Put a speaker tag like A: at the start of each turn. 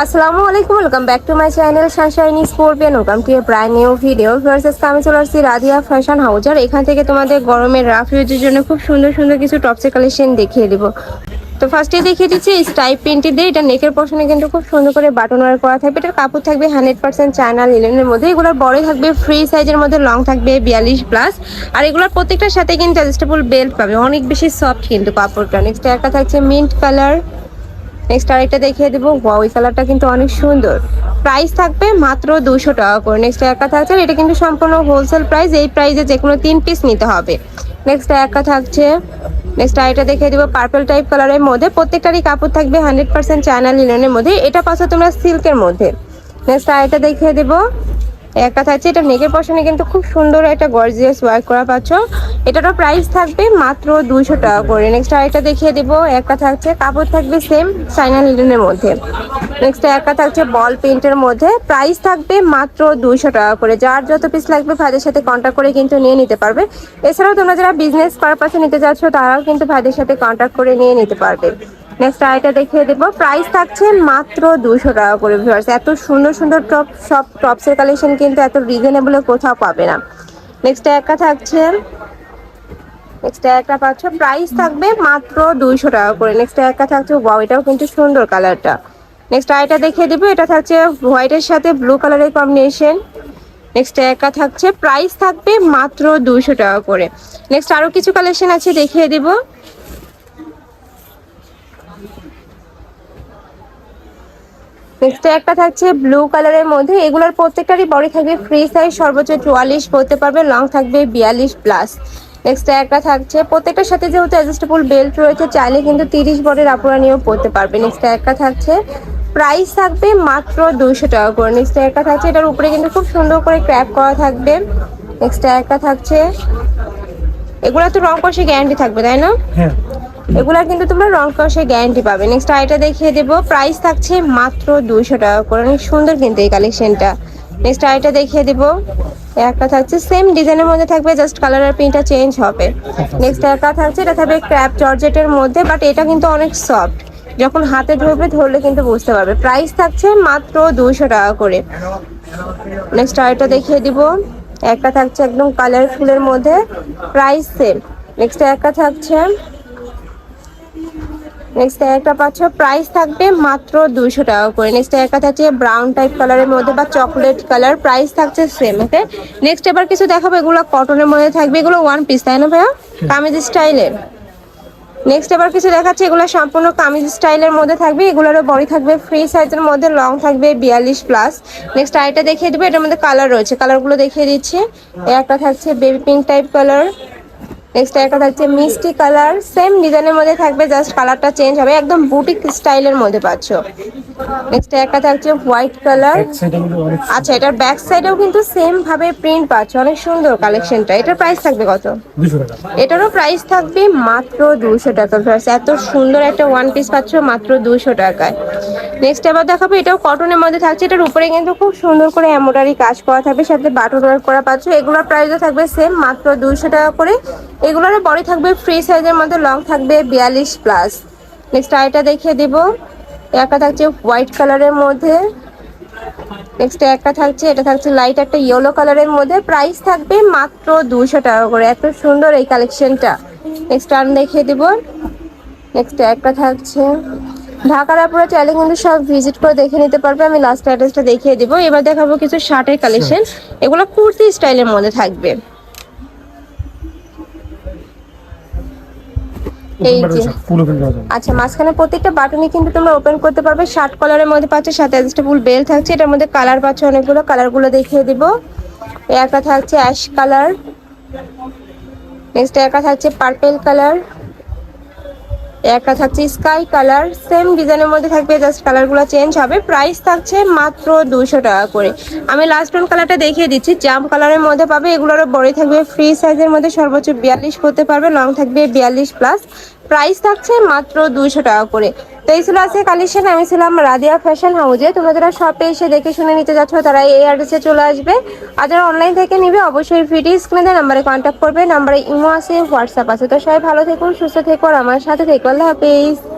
A: আসসালামু আলাইকুম welcome back to my channel sunshine scorpion welcome to a brand new video versus আমি চলে আসছি রাধিয়া ফ্যাশন আর এখান থেকে তোমাদের গরমের রাফ ইউজের জন্য খুব সুন্দর সুন্দর কিছু টপসের কালেকশন দেখিয়ে দিব। তো ফার্স্টে দেখিয়ে দিচ্ছি স্টাইপ প্রিন্টটি দিয়ে এটা নেকের পশনে কিন্তু খুব সুন্দর করে বাটন ওয়ার করা থাকবে। এটার কাপড় থাকবে হান্ড্রেড পার্সেন্ট চায়না লিলেনের মধ্যে। এগুলোর বড় থাকবে ফ্রি সাইজের মধ্যে। লং থাকবে বিয়াল্লিশ প্লাস আর এগুলোর প্রত্যেকটার সাথে কিন্তু অ্যাডজাস্টেবল বেল্ট পাবে। অনেক বেশি সফট কিন্তু কাপড়টা। নেক্সট একটা থাকছে মিন্ট কালার নেক্সট আরেকটা দেখিয়ে দেবো। ওয়া ওই কালারটা কিন্তু অনেক সুন্দর। প্রাইস থাকবে মাত্র দুশো টাকা করে। নেক্সট একা থাকছে, এটা কিন্তু সম্পূর্ণ হোলসেল প্রাইস এই প্রাইসে যে কোনো তিন পিস নিতে হবে। নেক্সট একা থাকছে নেক্সট আরেকটা দেখিয়ে দেবো পার্পল টাইপ কালারের মধ্যে। প্রত্যেকটারই কাপড় থাকবে হান্ড্রেড পার্সেন্ট চায়না লিনের মধ্যে। এটা পাচ্ছ তোমরা সিল্কের মধ্যে। নেক্সট আরেকটা দেখিয়ে দেবো। একটা থাকছে, এটা নেকের পশনে কিন্তু খুব সুন্দর একটা গর্জিয়াস ওয়ার্ক করা পাচ্ছ। এটারও প্রাইস থাকবে মাত্র দুইশো টাকা করে। নেক্সট আরেকটা দেখিয়ে দেবো, একটা থাকছে, কাপড় থাকবে সেম চাইনা লিলেনের মধ্যে। নেক্সট একটা থাকছে বল পেন্টের মধ্যে। প্রাইস থাকবে মাত্র দুইশো টাকা করে। যার যত পিস লাগবে ভাইদের সাথে কন্ট্যাক্ট করে কিন্তু নিয়ে নিতে পারবে। এছাড়াও তোমরা যারা বিজনেস পারপাসে নিতে যাচ্ছ, তারাও কিন্তু ভাইদের সাথে কন্ট্যাক্ট করে নিয়ে নিতে পারবে। নেক্সট আইটা দেখিয়ে দেবো। প্রাইস থাকছে মাত্র দুশো টাকা করে ভিউয়ার্স এত সুন্দর সুন্দর টপ সব টপসের কালেকশন কিন্তু এত রিজনেবলে কোথাও পাবে না। নেক্সট একটা থাকছে নেক্সট একটা প্রাইস থাকবে মাত্র দুইশো টাকা করে। নেক্সট একটা থাকছে এটাও কিন্তু সুন্দর কালারটা নেক্সট দেখিয়ে দেবো। এটা থাকছে হোয়াইটের সাথে ব্লু কালারের কম্বিনেশন নেক্সট একা থাকছে থাকবে মাত্র টাকা করে। নেক্সট আরও কিছু কালেকশন আছে, দেখিয়ে দেবো। নেক্সট একটা থাকছে ব্লু কালারের মধ্যে। এগুলোর প্রত্যেকটারই বডি থাকবে ফ্রি সাইজ সর্বোচ্চ চুয়াল্লিশ পড়তে পারবে লং থাকবে বিয়াল্লিশ প্লাস নেক্সট একটা থাকছে, প্রত্যেকটার সাথে যেহেতু অ্যাডজাস্টেবল বেল্ট রয়েছে, চাইলে কিন্তু তিরিশ বডির আপুরা নিয়েও পড়তে পারবে। নেক্সট একটা থাকছে প্রাইস থাকবে মাত্র দুইশো টাকা করে। নেক্সট একটা থাকছে, এটার উপরে কিন্তু খুব সুন্দর করে ক্র্যাপ করা থাকবে। নেক্সট একটা থাকছে, এগুলো তো রং কষে গ্যারান্টি থাকবে, তাই না?
B: হ্যাঁ
A: এগুলা কিন্তু তোমরা রং কষে গ্যারান্টি পাবে। নেক্সট আইটা দেখিয়ে দেবো। প্রাইস থাকছে মাত্র দুইশো টাকা করে। অনেক সুন্দর কিন্তু এই কালেকশনটা নেক্সট আইটা দেখিয়ে দেবো। একটা থাকছে সেম ডিজাইনের মধ্যে থাকবে জাস্ট কালার আর প্রিন্টটা চেঞ্জ হবে। নেক্সট একটা থাকছে, এটা থাকবে ক্র্যাপ জর্জেটের মধ্যে বাট এটা কিন্তু অনেক সফট যখন হাতে ধরবে, ধরলে কিন্তু বুঝতে পারবে। প্রাইস থাকছে মাত্র দুইশো টাকা করে। নেক্সট আরেকটা দেখিয়ে দিব। একটা থাকছে একদম কালারফুলের মধ্যে। প্রাইস সেম নেক্সট একটা থাকছে নেক্সট একটা পাচ্ছ প্রাইস থাকবে মাত্র দুইশো টাকা করে। নেক্সট একটা থাকছে ব্রাউন টাইপ কালারের মধ্যে বা চকলেট কালার প্রাইস থাকছে সেম ওকে নেক্সট এবার কিছু দেখাবো এগুলো কটনের মধ্যে থাকবে এগুলো ওয়ান পিস তাই না ভাইয়া? কামিজ স্টাইলের নেক্সট এবার কিছু দেখাচ্ছি এগুলো সম্পূর্ণ কামিজ স্টাইলের মধ্যে থাকবে এগুলোরও বডি থাকবে ফ্রি সাইজের মধ্যে লং থাকবে বিয়াল্লিশ প্লাস নেক্সট আইটা দেখিয়ে দেবো এটার মধ্যে কালার রয়েছে কালারগুলো দেখিয়ে দিচ্ছি। একটা থাকছে baby pink type colour next একটা থাকছে মিষ্টি কালার। সেম ডিজাইনের মধ্যে থাকবে জাস্ট কালারটা চেঞ্জ হবে। একদম বুটিক স্টাইলের মধ্যে পাচ্ছ। নেক্সট একটা থাকছে হোয়াইট কালার আচ্ছা এটার ব্যাক সাইডেও কিন্তু সেম ভাবে প্রিন্ট পাচ্ছ। অনেক সুন্দর কালেকশনটা এটার প্রাইস থাকবে কত? এটারও প্রাইস থাকবে মাত্র দুশো টাকা প্রাইস এত সুন্দর একটা ওয়ান পিস পাচ্ছ মাত্র দুশো টাকায়। নেক্সট এবার দেখাবো এটাও কটনের মধ্যে থাকছে। এটার উপরে কিন্তু খুব সুন্দর করে এমব্রয়ডারি কাজ করা থাকবে সাথে বাটন ওয়ার্ক করা পাচ্ছ। এগুলোর প্রাইসও থাকবে সেম মাত্র দুশো টাকা করে। এগুলোর বডি থাকবে ফ্রি সাইজের মধ্যে লং থাকবে বিয়াল্লিশ প্লাস নেক্সট আইটা দেখিয়ে দিব। একটা থাকছে হোয়াইট কালারের মধ্যে। নেক্সট একটা থাকছে এটা থাকছে লাইট একটা ইয়েলো কালারের মধ্যে। প্রাইস থাকবে মাত্র দুশো টাকা করে। এত সুন্দর এই কালেকশনটা নেক্সট আর্ম দেখিয়ে দিব। নেক্সট একটা থাকছে। ঢাকার আপুরা চাইলে কিন্তু সব ভিজিট করে দেখে নিতে পারবে। আমি লাস্ট অ্যাড্রেসটা দেখিয়ে দেবো। এবার দেখাবো কিছু শার্টের কালেকশন এগুলো কুর্তি স্টাইলের মধ্যে থাকবে। এই যে আচ্ছা মাঝখানে প্রত্যেকটা বাটনই কিন্তু তোমরা ওপেন করতে পারবে। শার্ট কলারের মধ্যে পাচ্ছ সাথে অ্যাডজাস্টেবল বেল থাকছে। এটার মধ্যে কালার পাচ্ছ অনেকগুলো কালারগুলো দেখিয়ে দিব। একা একটা থাকছে অ্যাশ কালার নেক্সট একটা থাকছে পার্পেল কালার একটা থাকছে স্কাই কালার সেম ডিজাইনের মধ্যে থাকবে জাস্ট কালারগুলো চেঞ্জ হবে। প্রাইস থাকছে মাত্র দুশো টাকা করে। আমি লাস্ট ওয়ান কালারটা দেখিয়ে দিচ্ছি। জাম্প কালারের মধ্যে পাবে, এগুলোরও বড়ই থাকবে। ফ্রি সাইজের মধ্যে সর্বোচ্চ বিয়াল্লিশ করতে পারবে লং থাকবে বিয়াল্লিশ প্লাস প্রাইস থাকছে মাত্র দুইশো টাকা করে। তো এই ছিল আজকে কালেকশন আমি ছিলাম রাদিয়া ফ্যাশন হাউজে তোমরা যারা শপে এসে দেখে শুনে নিতে যাচ্ছ, তারা এই অ্যাড্রেসে চলে আসবে। আর যারা অনলাইন থেকে নিবে, অবশ্যই ভিডিও স্ক্রিনে দেওয়া নাম্বারে কন্ট্যাক্ট করবে। নাম্বারে ইমো আছে হোয়াটসঅ্যাপ আছে। তো সবাই ভালো থেকো, সুস্থ থেকো, আর আমার সাথে থেকো। আল্লাহ হাফিজ।